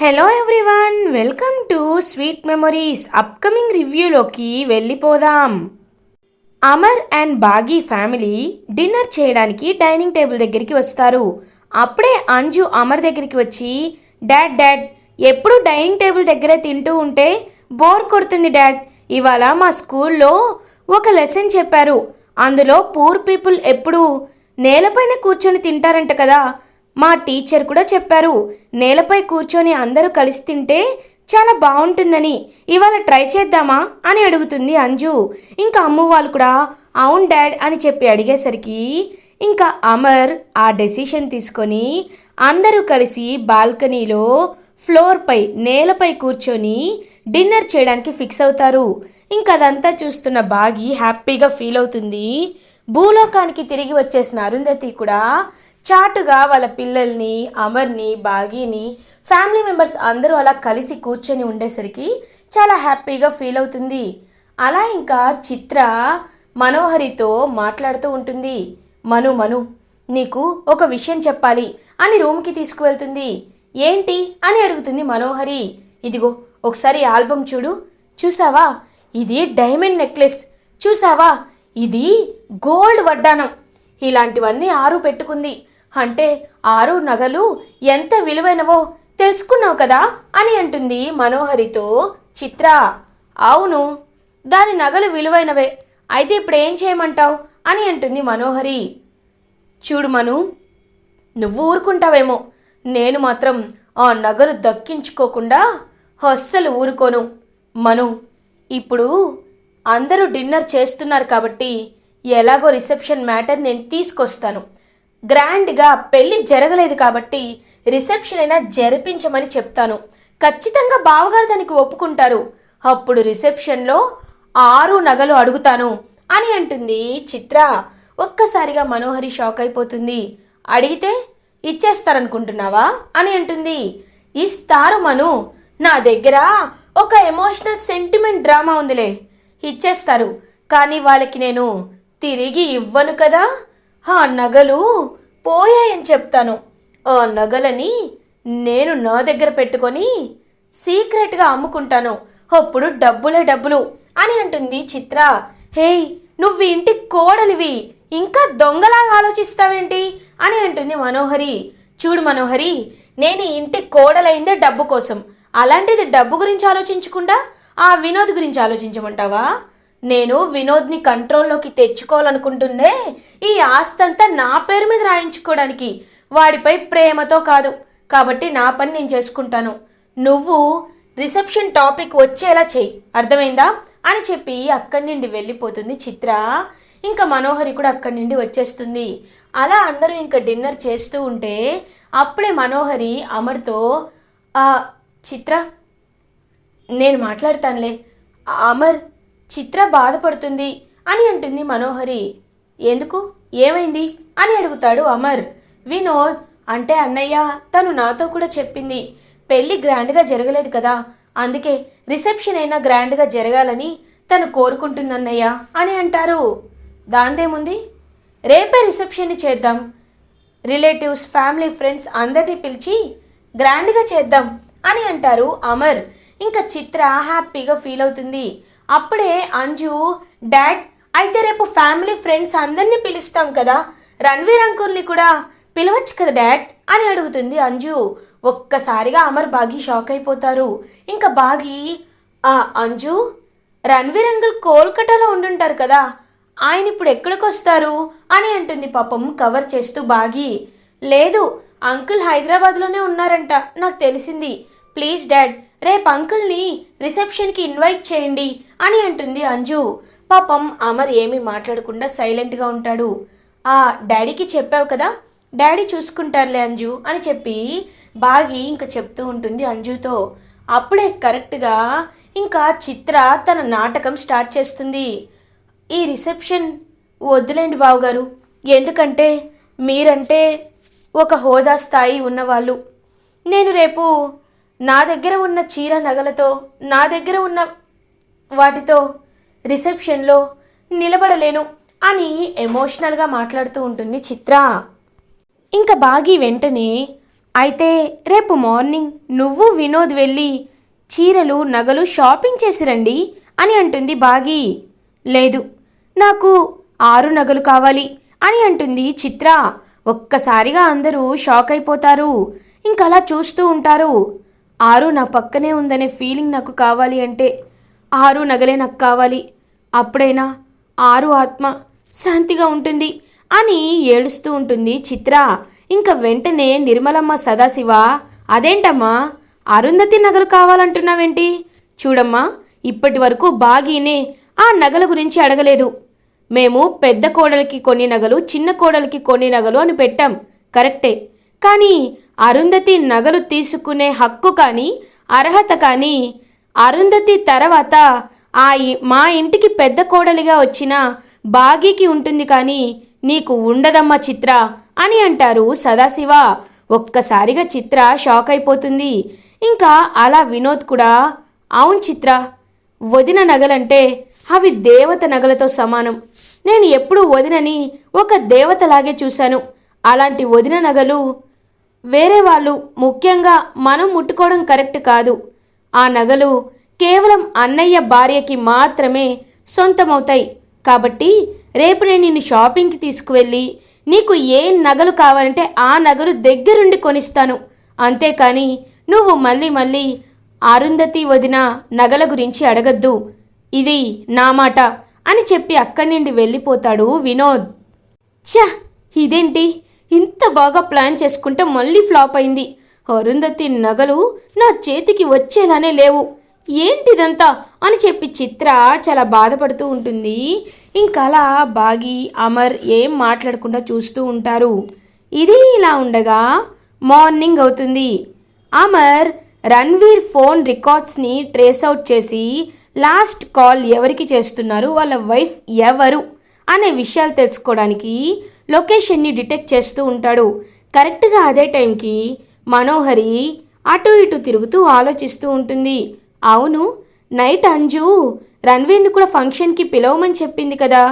Hello everyone welcome to sweet memories upcoming రివ్యూలోకి వెళ్ళిపోదాం. Amar and బాగీ family dinner చేయడానికి dining table దగ్గరికి వస్తారు. అప్పుడే అంజు అమర్ దగ్గరికి వచ్చి డాడ్ డాడ్ ఎప్పుడు డైనింగ్ టేబుల్ దగ్గరే తింటూ ఉంటే బోర్ కొడుతుంది డాడ్. ఇవాళ మా స్కూల్లో ఒక లెసన్ చెప్పారు. అందులో పూర్ పీపుల్ ఎప్పుడు నేలపైన కూర్చొని తింటారంట కదా. మా టీచర్ కూడా చెప్పారు నేలపై కూర్చొని అందరూ కలిసి తింటే చాలా బాగుంటుందని ఇవాళ ట్రై చేద్దామా అని అడుగుతుంది అంజు. ఇంకా అమ్ము వాళ్ళు కూడా అవును డాడ్ అని చెప్పి అడిగేసరికి ఇంకా అమర్ ఆ డెసిషన్ తీసుకొని అందరూ కలిసి బాల్కనీలో ఫ్లోర్పై నేలపై కూర్చొని డిన్నర్ చేయడానికి ఫిక్స్ అవుతారు. ఇంకా అదంతా చూస్తున్న బాగి హ్యాపీగా ఫీల్ అవుతుంది. భూలోకానికి తిరిగి వచ్చేసిన అరుంధతి కూడా చాటుగా వాళ్ళ పిల్లల్ని అమర్ని బాగీని ఫ్యామిలీ మెంబర్స్ అందరూ అలా కలిసి కూర్చొని ఉండేసరికి చాలా హ్యాపీగా ఫీల్ అవుతుంది. అలా ఇంకా చిత్ర మనోహరితో మాట్లాడుతూ ఉంటుంది. మను మను నీకు ఒక విషయం చెప్పాలి అని రూమ్కి తీసుకువెళ్తుంది. ఏంటి? అని అడుగుతుంది మనోహరి. ఇదిగో ఒకసారి ఆల్బమ్ చూడు. చూసావా? ఇది డైమండ్ నెక్లెస్. చూసావా? ఇది గోల్డ్ వడ్డానం ఇలాంటివన్నీ ఆరు పెట్టుకుంది. అంటే ఆరు నగలు ఎంత విలువైనవో తెలుసుకున్నావు కదా అని అంటుంది మనోహరితో చిత్ర. అవును దాని నగలు విలువైనవే. అయితే ఇప్పుడు ఏం చేయమంటావు అని అంటుంది మనోహరి. చూడు మను నువ్వు ఊరుకుంటావేమో. నేను మాత్రం ఆ నగలు దక్కించుకోకుండా అస్సలు ఊరుకోను. మను ఇప్పుడు అందరూ డిన్నర్ చేస్తున్నారు కాబట్టి ఎలాగో రిసెప్షన్ మ్యాటర్ నేను తీసుకొస్తాను. గ్రాండ్గా పెళ్ళి జరగలేదు కాబట్టి రిసెప్షన్ అయినా జరిపించమని చెప్తాను. ఖచ్చితంగా బావగారు దానికి ఒప్పుకుంటారు. అప్పుడు రిసెప్షన్లో ఆరు నగలు అడుగుతాను అని అంటుంది చిత్ర. ఒక్కసారిగా మనోహరి షాక్ అయిపోతుంది. అడిగితే ఇచ్చేస్తారనుకుంటున్నావా? అని అంటుంది. ఇస్తారు మను. నా దగ్గర ఒక ఎమోషనల్ సెంటిమెంట్ డ్రామా ఉందిలే. ఇచ్చేస్తారు. కానీ వాళ్ళకి నేను తిరిగి ఇవ్వను కదా? ఆ నగలు పోయాయని చెప్తాను. ఆ నగలని నేను నా దగ్గర పెట్టుకొని సీక్రెట్గా అమ్ముకుంటాను. అప్పుడు డబ్బులే డబ్బులు అని అంటుంది చిత్ర. హేయ్ నువ్వు ఇంటి కోడలివి. ఇంకా దొంగలాగా ఆలోచిస్తావేంటి? అని అంటుంది మనోహరి. చూడు మనోహరి నేను ఇంటి కోడలైందే డబ్బు కోసం. అలాంటిది డబ్బు గురించి ఆలోచించకుండా ఆ వినోద్ గురించి ఆలోచించమంటావా? నేను వినోద్ని కంట్రోల్లోకి తెచ్చుకోవాలనుకుంటుందే ఈ ఆస్తంతా నా పేరు మీద రాయించుకోవడానికి. వాడిపై ప్రేమతో కాదు కాబట్టి నా పని నేను చేసుకుంటాను. నువ్వు రిసెప్షన్ టాపిక్ వచ్చేలా చెయ్యి అర్థమైందా? అని చెప్పి అక్కడి నుండి వెళ్ళిపోతుంది చిత్ర. ఇంకా మనోహరి కూడా అక్కడి నుండి వచ్చేస్తుంది. అలా అందరూ ఇంకా డిన్నర్ చేస్తూ ఉంటే అప్పుడే మనోహరి అమర్తో "ఆ, చిత్ర నేను మాట్లాడతానులే. అమర్ చిత్ర బాధపడుతుంది అని అంటుంది మనోహరి. ఎందుకు? ఏమైంది? అని అడుగుతాడు అమర్. వినోద్ అంటే అన్నయ్య తను నాతో కూడా చెప్పింది. పెళ్ళి గ్రాండ్గా జరగలేదు కదా. అందుకే రిసెప్షన్ అయినా గ్రాండ్గా జరగాలని తను కోరుకుంటుందన్నయ్య అని అంటారు. దాందేముంది? రేపే రిసెప్షన్ని చేద్దాం. రిలేటివ్స్ ఫ్యామిలీ ఫ్రెండ్స్ అందరినీ పిలిచి గ్రాండ్గా చేద్దాం అని అంటారు అమర్. ఇంకా చిత్ర హ్యాపీగా ఫీల్ అవుతుంది. అప్పుడే అంజు డాడ్ అయితే రేపు ఫ్యామిలీ ఫ్రెండ్స్ అందరినీ పిలుస్తాం కదా. రణవీర్ అంకుల్ని కూడా పిలవచ్చు కదా డాడ్? అని అడుగుతుంది అంజు. ఒక్కసారిగా అమర్ బాగి షాక్ అయిపోతారు. ఇంకా బాగి ఆ అంజు రణవీర్ అంకుల్ కోల్కతాలో ఉండుంటారు కదా. ఆయన ఇప్పుడు ఎక్కడికి వస్తారు? అని అంటుంది పాపం కవర్ చేస్తూ బాగి. లేదు అంకుల్ హైదరాబాద్లోనే ఉన్నారంట నాకు తెలిసింది. ప్లీజ్ డాడ్ రేపు అంకుల్ని రిసెప్షన్కి ఇన్వైట్ చేయండి అని అంటుంది అంజు. పాపం అమర్ ఏమీ మాట్లాడకుండా సైలెంట్గా ఉంటాడు. ఆ డాడీకి చెప్పావు కదా డాడీ చూసుకుంటారులే అంజు అని చెప్పి బాగి ఇంకా చెప్తూ ఉంటుంది అంజుతో. అప్పుడే కరెక్ట్గా ఇంకా చిత్ర తన నాటకం స్టార్ట్ చేస్తుంది. ఈ రిసెప్షన్ వద్దులేండి బావగారు ఎందుకంటే మీరంటే ఒక హోదా స్థాయి ఉన్నవాళ్ళు. నేను రేపు నా దగ్గర ఉన్న చీర నగలతో నా దగ్గర ఉన్న వాటితో రిసెప్షన్లో నిలబడలేను అని ఎమోషనల్గా మాట్లాడుతూ ఉంటుంది చిత్ర. ఇంకా బాగి వెంటనే అయితే రేపు మార్నింగ్ నువ్వు వినోద్ వెళ్ళి చీరలు నగలు షాపింగ్ చేసిరండి అని అంటుంది బాగి. లేదు నాకు ఆరు నగలు కావాలి అని అంటుంది చిత్ర. ఒక్కసారిగా అందరూ షాక్ అయిపోతారు. ఇంకలా చూస్తూ ఉంటారు. ఆరు నా పక్కనే ఉందనే ఫీలింగ్ నాకు కావాలి అంటే ఆరు నగలే నాకు కావాలి. అప్పుడైనా ఆరు ఆత్మ శాంతిగా ఉంటుంది అని ఏడుస్తూ ఉంటుంది చిత్ర. ఇంకా వెంటనే నిర్మలమ్మ సదాశివ అదేంటమ్మా అరుంధతి నగలు కావాలంటున్నావేంటి? చూడమ్మా ఇప్పటి వరకు బాగీనే ఆ నగల గురించి అడగలేదు. మేము పెద్ద కోడలికి కొన్ని నగలు చిన్న కోడలికి కొన్ని నగలు అని పెట్టాం కరెక్టే. కానీ అరుంధతి నగలు తీసుకునే హక్కు కానీ అర్హత కానీ అరుంధతి తర్వాత ఆ మా ఇంటికి పెద్ద కోడలిగా వచ్చిన బాగీకి ఉంటుంది కానీ నీకు ఉండదమ్మా చిత్ర అని అంటారు సదాశివ. ఒక్కసారిగా చిత్ర షాక్ అయిపోతుంది. ఇంకా అలా వినోద్ కూడా అవును చిత్ర వదిన నగలంటే అవి దేవత నగలతో సమానం. నేను ఎప్పుడూ వదినని ఒక దేవతలాగే చూశాను. అలాంటి వదిన నగలు వేరే వాళ్ళు ముఖ్యంగా మనం ముట్టుకోవడం కరెక్ట్ కాదు. ఆ నగలు కేవలం అన్నయ్య భార్యకి మాత్రమే సొంతమవుతాయి. కాబట్టి రేపు నేను నిన్ను షాపింగ్కి తీసుకువెళ్ళి నీకు ఏ నగలు కావాలంటే ఆ నగలు దగ్గరుండి కొనిస్తాను. అంతేకాని నువ్వు మళ్ళీ మళ్ళీ అరుంధతి వదిన నగల గురించి అడగద్దు. ఇది నా మాట అని చెప్పి అక్కడి నుండి వెళ్ళిపోతాడు వినోద్. ఛ! ఇదేంటి? ఇంత బాగా ప్లాన్ చేసుకుంటే మళ్ళీ ఫ్లాప్ అయింది. అరుంధతి నగలు నా చేతికి వచ్చేలానే లేవు. ఏంటిదంతా అని చెప్పి చిత్ర చాలా బాధపడుతూ ఉంటుంది. ఇంకలా బాగి అమర్ ఏం మాట్లాడకుండా చూస్తూ ఉంటారు. ఇది ఇలా ఉండగా మార్నింగ్ అవుతుంది. అమర్ రణ్వీర్ ఫోన్ రికార్డ్స్ని ట్రేస్ అవుట్ చేసి లాస్ట్ కాల్ ఎవరికి చేస్తున్నారు? వాళ్ళ వైఫ్ ఎవరు? అనే విషయాలు తెలుసుకోవడానికి లొకేషన్ని డిటెక్ట్ చేస్తూ ఉంటాడు. కరెక్ట్గా అదే టైంకి మనోహరి అటు ఇటు తిరుగుతూ ఆలోచిస్తూ ఉంటుంది. అవును నైట్ అంజు రణ్వీర్ని కూడా ఫంక్షన్కి పిలవమని చెప్పింది కదా.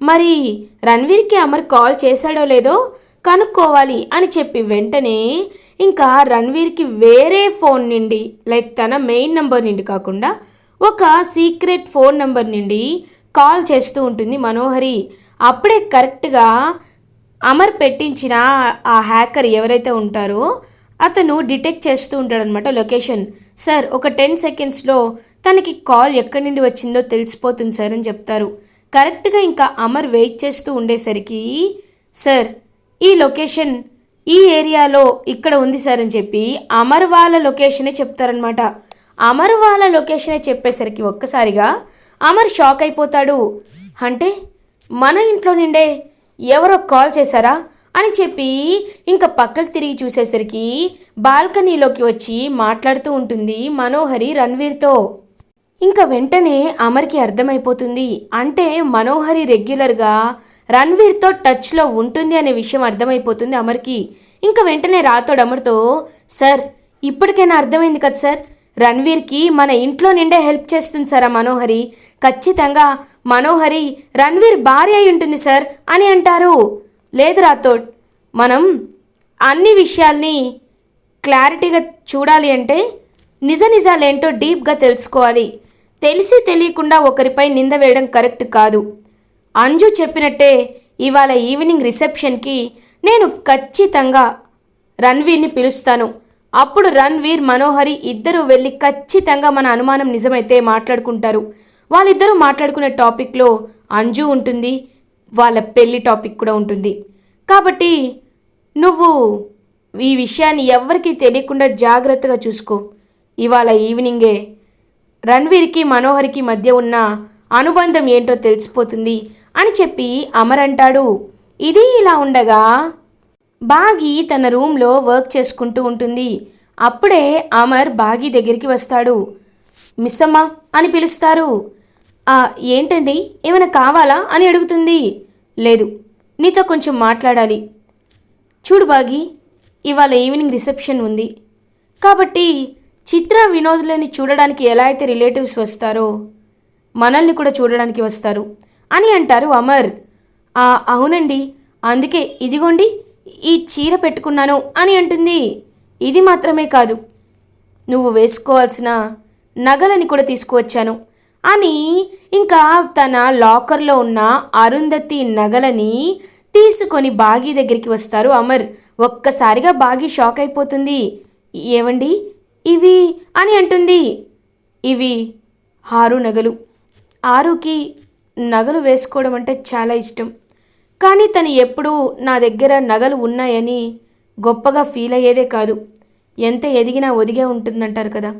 మరి రణ్వీర్కి అమర్ కాల్ చేశాడో లేదో కనుక్కోవాలి అని చెప్పి వెంటనే ఇంకా రణ్వీర్కి వేరే ఫోన్ నుండి లైక్ తన మెయిన్ నంబర్ నుండి కాకుండా ఒక సీక్రెట్ ఫోన్ నంబర్ నుండి కాల్ చేస్తూ ఉంటుంది మనోహరి. అప్పుడే కరెక్ట్గా అమర్ పెట్టించిన ఆ హ్యాకర్ ఎవరైతే ఉంటారో అతను డిటెక్ట్ చేస్తూ ఉంటాడనమాట లొకేషన్. సార్ ఒక టెన్ సెకండ్స్లో తనకి కాల్ ఎక్కడి నుండి వచ్చిందో తెలిసిపోతుంది సార్ అని చెప్తారు. కరెక్ట్గా ఇంకా అమర్ వెయిట్ చేస్తూ ఉండేసరికి సార్ ఈ లొకేషన్ ఈ ఏరియాలో ఇక్కడ ఉంది సార్ అని చెప్పి అమర్ వాళ్ళ లొకేషనే చెప్తారనమాట అమర్ వాళ్ళ లొకేషనే చెప్పేసరికి ఒక్కసారిగా అమర్ షాక్ అయిపోతాడు. అంటే మన ఇంట్లో నిండే ఎవరో కాల్ చేశారా అని చెప్పి ఇంకా పక్కకు తిరిగి చూసేసరికి బాల్కనీలోకి వచ్చి మాట్లాడుతూ ఉంటుంది మనోహరి రణ్వీర్తో. ఇంకా వెంటనే అమర్కి అర్థమైపోతుంది. అంటే మనోహరి రెగ్యులర్గా రణ్వీర్తో టచ్లో ఉంటుంది అనే విషయం అర్థమైపోతుంది అమర్కి. ఇంకా వెంటనే రాతోడు అమర్తో సార్ ఇప్పటికైనా అర్థమైంది కదా సార్? రణ్వీర్కి మన ఇంట్లో నిండే హెల్ప్ చేస్తుంది సార్ ఆ మనోహరి. ఖచ్చితంగా మనోహరి రణ్వీర్ భార్య అయి ఉంటుంది సార్ అని అంటారు. లేదు రాథోడ్ మనం అన్ని విషయాల్ని క్లారిటీగా చూడాలి అంటే నిజ నిజాలేంటో డీప్గా తెలుసుకోవాలి. తెలిసి తెలియకుండా ఒకరిపై నింద వేయడం కరెక్ట్ కాదు. అంజు చెప్పినట్టే ఇవాళ ఈవినింగ్ రిసెప్షన్కి నేను ఖచ్చితంగా రణ్వీర్ని పిలుస్తాను. అప్పుడు రణ్వీర్ మనోహరి ఇద్దరు వెళ్ళి ఖచ్చితంగా మన అనుమానం నిజమైతే మాట్లాడుకుంటారు. వాళ్ళిద్దరూ మాట్లాడుకునే టాపిక్లో అంజు ఉంటుంది వాళ్ళ పెళ్ళి టాపిక్ కూడా ఉంటుంది. కాబట్టి నువ్వు ఈ విషయాన్ని ఎవరికీ తెలియకుండా జాగ్రత్తగా చూసుకో. ఇవాళ ఈవినింగే రణ్వీర్కి మనోహర్కి మధ్య ఉన్న అనుబంధం ఏంటో తెలిసిపోతుంది అని చెప్పి అమర్ అంటాడు. ఇది ఇలా ఉండగా బాగి తన రూమ్లో వర్క్ చేసుకుంటూ ఉంటుంది. అప్పుడే అమర్ బాగి దగ్గరికి వస్తాడు. మిస్సమ్మ అని పిలుస్తారు. ఏంటండి? ఏమైనా కావాలా? అని అడుగుతుంది. లేదు నీతో కొంచెం మాట్లాడాలి. చూడు బాగి ఇవాళ ఈవినింగ్ రిసెప్షన్ ఉంది. కాబట్టి చిత్ర వినోదులని చూడడానికి ఎలా అయితే రిలేటివ్స్ వస్తారో మనల్ని కూడా చూడడానికి వస్తారు అని అంటారు అమర్. "ఆ, అవునండి అందుకే ఇదిగోండి ఈ చీర పెట్టుకున్నాను అని అంటుంది. ఇది మాత్రమే కాదు నువ్వు వేసుకోవాల్సిన నగలని కూడా తీసుకువచ్చాను. అని ఇంకా తన లాకర్లో ఉన్న అరుంధతి నగలని తీసుకొని బాగీ దగ్గరికి వస్తారు. అమర్ ఒక్కసారిగా బాగీ షాక్ అయిపోతుంది. ఏవండి ఇవి అని అంటుంది. ఇవి ఆరు నగలు. ఆరుకి నగలు వేసుకోవడం అంటే చాలా ఇష్టం. కానీ తను ఎప్పుడూ నా దగ్గర నగలు ఉన్నాయని గొప్పగా ఫీల్ అయ్యేదే కాదు. ఎంత ఎదిగినా ఒదిగే ఉంటుందంటారు కదా.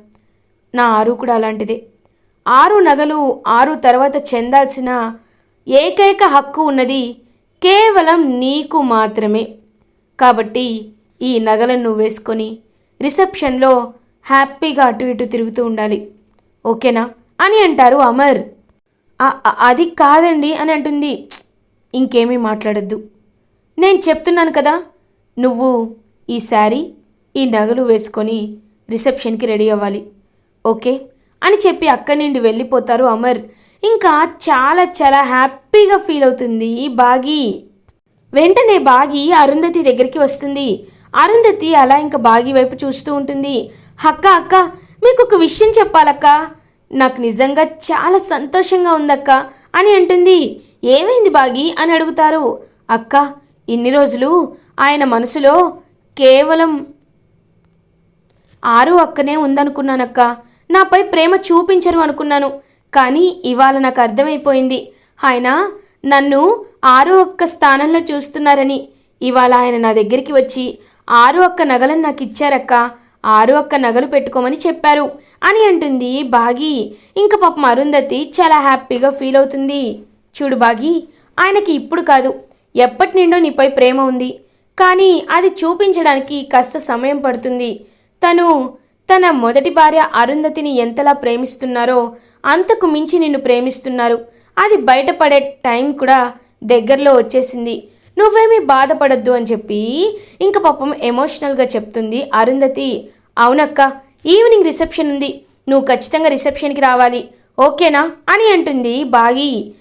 నా ఆరు కూడా అలాంటిదే. ఆరు నగలు ఆరు తర్వాత చెందాల్సిన ఏకైక హక్కు ఉన్నది కేవలం నీకు మాత్రమే. కాబట్టి ఈ నగలను నువ్వు వేసుకొని రిసెప్షన్లో హ్యాపీగా అటు ఇటు తిరుగుతూ ఉండాలి. ఓకేనా? అని అంటారు అమర్. అది కాదండి అని అంటుంది. ఇంకేమీ మాట్లాడద్దు. నేను చెప్తున్నాను కదా నువ్వు ఈ శారీ ఈ నగలు వేసుకొని రిసెప్షన్కి రెడీ అవ్వాలి. ఓకే? అని చెప్పి అక్కడి నుండి వెళ్ళిపోతారు అమర్. ఇంకా చాలా చాలా హ్యాపీగా ఫీల్ అవుతుంది బాగి. వెంటనే బాగి అరుంధతి దగ్గరికి వస్తుంది. అరుంధతి అలా ఇంకా బాగి వైపు చూస్తూ ఉంటుంది. అక్క అక్క మీకు ఒక విషయం చెప్పాలక్క. నాకు నిజంగా చాలా సంతోషంగా ఉందక్క అని అంటుంది. ఏమైంది బాగి అని అడుగుతారు. అక్క ఇన్ని రోజులు ఆయన మనసులో కేవలం ఆరు అక్కనే ఉందనుకున్నానక్క. నాపై ప్రేమ చూపించరు అనుకున్నాను. కానీ ఇవాళ నాకు అర్థమైపోయింది. ఆయన నన్ను ఆరు ఒక్క స్థానంలో చూస్తున్నారని. ఇవాళ ఆయన నా దగ్గరికి వచ్చి ఆరు ఒక్క నగలను నాకు ఇచ్చారక్క. ఆరు ఒక్క నగలు పెట్టుకోమని చెప్పారు. అని అంటుంది బాగి. ఇంక పాపం అరుంధతి చాలా హ్యాపీగా ఫీల్ అవుతుంది. చూడు బాగి ఆయనకి ఇప్పుడు కాదు. ఎప్పటి నిండో నీపై ప్రేమ ఉంది. కానీ అది చూపించడానికి కాస్త సమయం పడుతుంది. తను తన మొదటి భార్య అరుంధతిని ఎంతలా ప్రేమిస్తున్నారో అంతకు మించి నిన్ను ప్రేమిస్తున్నారు. అది బయటపడే టైం కూడా దగ్గరలో వచ్చేసింది. నువ్వేమీ బాధపడద్దు అని చెప్పి ఇంక పాపం ఎమోషనల్గా చెప్తుంది అరుంధతి. అవునక్క ఈవినింగ్ రిసెప్షన్ ఉంది. నువ్వు ఖచ్చితంగా రిసెప్షన్కి రావాలి. ఓకేనా? అని అంటుంది బాగి.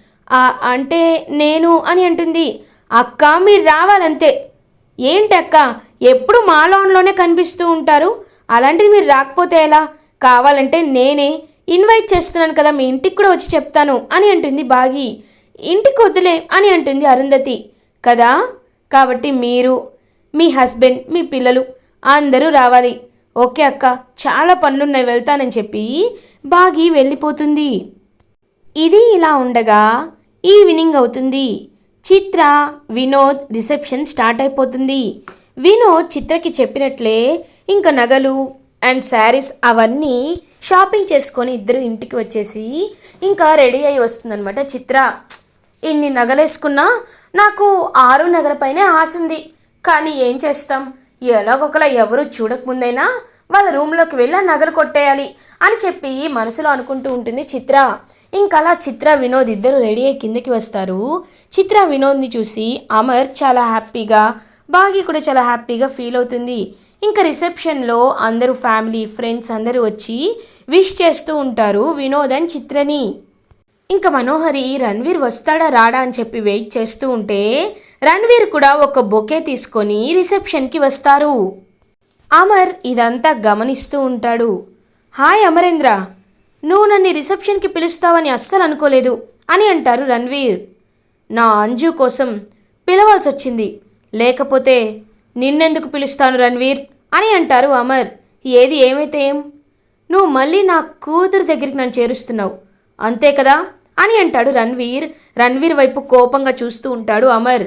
అంటే నేను అని అంటుంది. అక్క మీరు రావాలంతే. ఏంటక్క ఎప్పుడు మాలోన్లోనే కనిపిస్తూ ఉంటారు? అలాంటిది మీరు రాకపోతే ఎలా? కావాలంటే నేనే ఇన్వైట్ చేస్తున్నాను కదా మీ ఇంటికి కూడా వచ్చి చెప్తాను అని అంటుంది బాగి. ఇంటికి వద్దులే అని అంటుంది అరుంధతి. కదా? కాబట్టి మీరు మీ హస్బెండ్ మీ పిల్లలు అందరూ రావాలి. ఓకే అక్క చాలా పనులున్నాయి వెళ్తానని చెప్పి బాగి వెళ్ళిపోతుంది. ఇది ఇలా ఉండగా ఈవినింగ్ అవుతుంది. చిత్ర వినోద్ రిసెప్షన్ స్టార్ట్ అయిపోతుంది. వినోద్ చిత్రకి చెప్పినట్లే ఇంకా నగలు అండ్ శారీస్ అవన్నీ షాపింగ్ చేసుకొని ఇద్దరు ఇంటికి వచ్చేసి ఇంకా రెడీ అయి వస్తుందనమాట చిత్ర ఇన్ని నగలేసుకున్నా నాకు ఆరు నగలపైనే ఆశ ఉంది. కానీ ఏం చేస్తాం? ఎలాగొకలా ఎవరు చూడకముందైనా వాళ్ళ రూమ్లోకి వెళ్ళి నగలు కొట్టేయాలి అని చెప్పి మనసులో అనుకుంటూ ఉంటుంది చిత్ర. ఇంకలా చిత్ర వినోద్ ఇద్దరు రెడీ అయ్యి కిందకి వస్తారు. చిత్ర వినోద్ని చూసి అమర్ చాలా హ్యాపీగా బాగి కూడా చాలా హ్యాపీగా ఫీల్ అవుతుంది. ఇంకా రిసెప్షన్లో అందరూ ఫ్యామిలీ ఫ్రెండ్స్ అందరూ వచ్చి విష్ చేస్తూ ఉంటారు వినోద్ అండ్ చిత్రని. ఇంకా మనోహరి రణ్వీర్ వస్తాడా రాడా అని చెప్పి వెయిట్ చేస్తూ ఉంటే రణ్వీర్ కూడా ఒక బొకే తీసుకొని రిసెప్షన్కి వస్తారు. అమర్ ఇదంతా గమనిస్తూ ఉంటాడు. హాయ్ అమరేంద్ర నువ్వు నన్ను రిసెప్షన్కి పిలుస్తావని అస్సలు అనుకోలేదు అని అంటారు రణ్వీర్. నా అంజు కోసం పిలవాల్సి వచ్చింది లేకపోతే నిన్నెందుకు పిలుస్తాను రణ్వీర్? అని అంటారు అమర్. ఏది ఏమైతే ఏం? నువ్వు మళ్ళీ నా కూతురు దగ్గరికి నన్ను చేరుస్తున్నావు. అంతే కదా? అని అంటాడు రణ్వీర్. రణ్వీర్ వైపు కోపంగా చూస్తూ ఉంటాడు అమర్.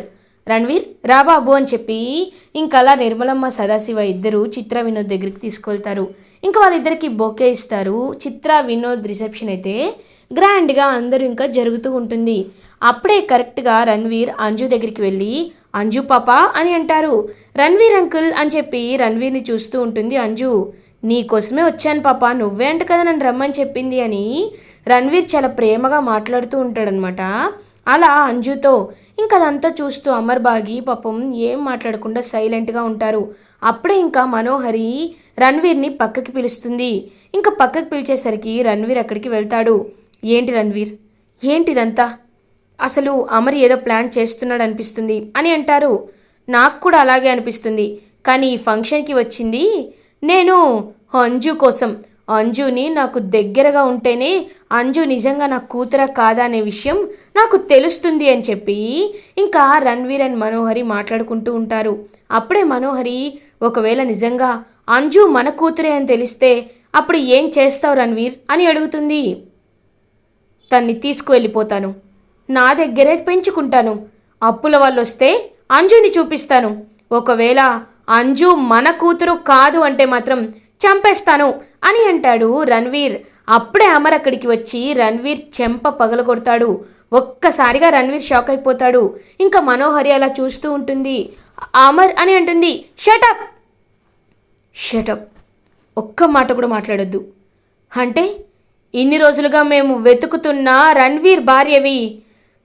రణ్వీర్ రాబాబు అని చెప్పి ఇంకలా నిర్మలమ్మ సదాశివ ఇద్దరు చిత్ర వినోద్ దగ్గరికి తీసుకెళ్తారు ఇంకా వాళ్ళిద్దరికి బొకే ఇస్తారు. చిత్ర వినోద్ రిసెప్షన్ అయితే గ్రాండ్గా అందరూ ఇంకా జరుగుతూ ఉంటుంది. అప్పుడే కరెక్ట్గా రణ్వీర్ అంజు దగ్గరికి వెళ్ళి అంజు పాప అని అంటారు. రణ్వీర్ అంకుల్ అని చెప్పి రణ్వీర్ని చూస్తూ ఉంటుంది అంజు. నీకోసమే వచ్చాను పాప నువ్వే అంట కదా నన్ను రమ్మని చెప్పింది అని రణ్వీర్ చాలా ప్రేమగా మాట్లాడుతూ ఉంటాడనమాట. అలా అంజుతో ఇంకా అదంతా చూస్తూ అమర్ బాగి పాపం ఏం మాట్లాడకుండా సైలెంట్గా ఉంటారు. అప్పుడే ఇంకా మనోహరి రణ్వీర్ని పక్కకి పిలుస్తుంది. ఇంకా పక్కకి పిలిచేసరికి రణ్వీర్ అక్కడికి వెళ్తాడు. ఏంటి రణ్వీర్? ఏంటిదంతా? అసలు అమర్ ఏదో ప్లాన్ చేస్తున్నాడు అనిపిస్తుంది అని అంటారు. నాకు కూడా అలాగే అనిపిస్తుంది. కానీ ఈ ఫంక్షన్కి వచ్చింది నేను అంజు కోసం. అంజుని నాకు దగ్గరగా ఉంటేనే అంజు నిజంగా నా కూతుర కాదా అనే విషయం నాకు తెలుస్తుంది అని చెప్పి ఇంకా రణ్వీర్ అండ్ మనోహరి మాట్లాడుకుంటూ ఉంటారు. అప్పుడే మనోహరి ఒకవేళ నిజంగా అంజు మన కూతురే అని తెలిస్తే అప్పుడు ఏం చేస్తావు రణ్వీర్ అని అడుగుతుంది. తన్ని తీసుకువెళ్ళిపోతాను. నా దగ్గరే పెంచుకుంటాను. అప్పుల వాళ్ళు వస్తే అంజుని చూపిస్తాను. ఒకవేళ అంజు మన కూతురు కాదు అంటే మాత్రం చంపేస్తాను అని అంటాడు రణ్వీర్. అప్పుడే అమర్ అక్కడికి వచ్చి రణ్వీర్ చెంప పగలగొడతాడు. ఒక్కసారిగా రణ్వీర్ షాక్ అయిపోతాడు. ఇంకా మనోహరి అలా చూస్తూ ఉంటుంది. అమర్ అని అంటుంది షటప్ షటప్ ఒక్క మాట కూడా మాట్లాడొద్దు. అంటే ఇన్ని రోజులుగా మేము వెతుకుతున్న రణ్వీర్ భార్యవి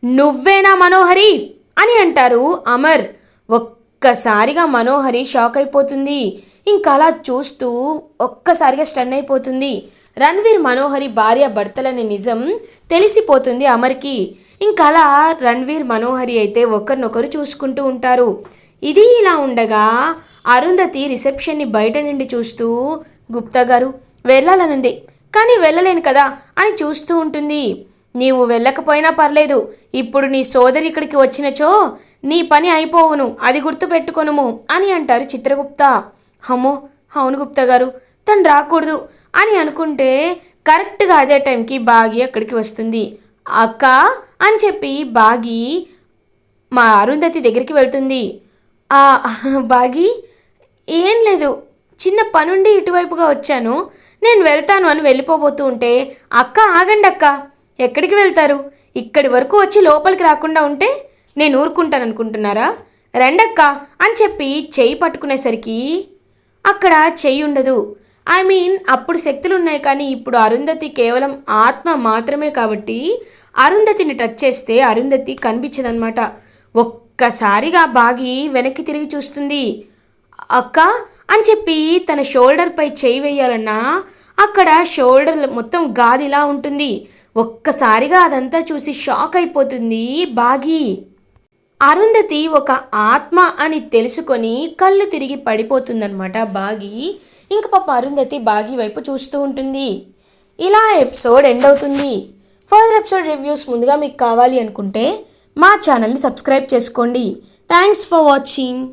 నువ్వేనా మనోహరి? అని అంటారు అమర్. ఒక్కసారిగా మనోహరి షాక్ అయిపోతుంది. ఇంకా అలా చూస్తూ ఒక్కసారిగా స్టన్ అయిపోతుంది. రణ్వీర్ మనోహరి భార్య భర్తలని నిజం తెలిసిపోతుంది అమర్కి. ఇంకా అలా రణ్వీర్ మనోహరి అయితే ఒకరినొకరు చూసుకుంటూ ఉంటారు. ఇది ఇలా ఉండగా అరుంధతి రిసెప్షన్ని బయట నుండి చూస్తూ గుప్తా గారు వెళ్ళాలనుంది. కానీ వెళ్ళలేను కదా అని చూస్తూ ఉంటుంది. నీవు వెళ్ళకపోయినా పర్లేదు. ఇప్పుడు నీ సోదరి ఇక్కడికి వచ్చినచో నీ పని అయిపోవును. అది గుర్తుపెట్టుకొనుము అని అంటారు చిత్రగుప్త. అమ్మో అవును గుప్త గారు తను రాకూడదు అని అనుకుంటే కరెక్ట్గా అదే టైంకి బాగి అక్కడికి వస్తుంది. అక్క అని చెప్పి బాగి మా అరుంధతి దగ్గరికి వెళ్తుంది. "ఆ, బాగి ఏం లేదు. చిన్న పనుండి ఇటువైపుగా వచ్చాను. నేను వెళ్తాను అని వెళ్ళిపోబోతూ ఉంటే అక్క ఆగండి అక్క ఎక్కడికి వెళ్తారు? ఇక్కడి వరకు వచ్చి లోపలికి రాకుండా ఉంటే నేను ఊరుకుంటాను అనుకుంటున్నారా రెండక్క అని చెప్పి చెయ్యి పట్టుకునేసరికి అక్కడ చెయ్యి ఉండదు. ఐ మీన్ అప్పుడు శక్తులు ఉన్నాయి కానీ ఇప్పుడు అరుంధతి కేవలం ఆత్మ మాత్రమే కాబట్టి అరుంధతిని టచ్ చేస్తే అరుంధతి కనిపించదనమాట ఒక్కసారిగా బాగి వెనక్కి తిరిగి చూస్తుంది. అక్క అని చెప్పి తన షోల్డర్పై చేయి వేయాలన్నా అక్కడ షోల్డర్ మొత్తం గాలిలా ఉంటుంది. ఒక్కసారిగా అదంతా చూసి షాక్ అయిపోతుంది బాగి. అరుంధతి ఒక ఆత్మ అని తెలుసుకొని కళ్ళు తిరిగి పడిపోతుందన్నమాట బాగి. ఇంక పాప అరుంధతి బాగి వైపు చూస్తూ ఉంటుంది. ఇలా ఎపిసోడ్ ఎండ్ అవుతుంది. ఫర్దర్ ఎపిసోడ్ రివ్యూస్ ముందుగా మీకు కావాలి అనుకుంటే మా ఛానల్ని సబ్స్క్రైబ్ చేసుకోండి. Thanks for watching.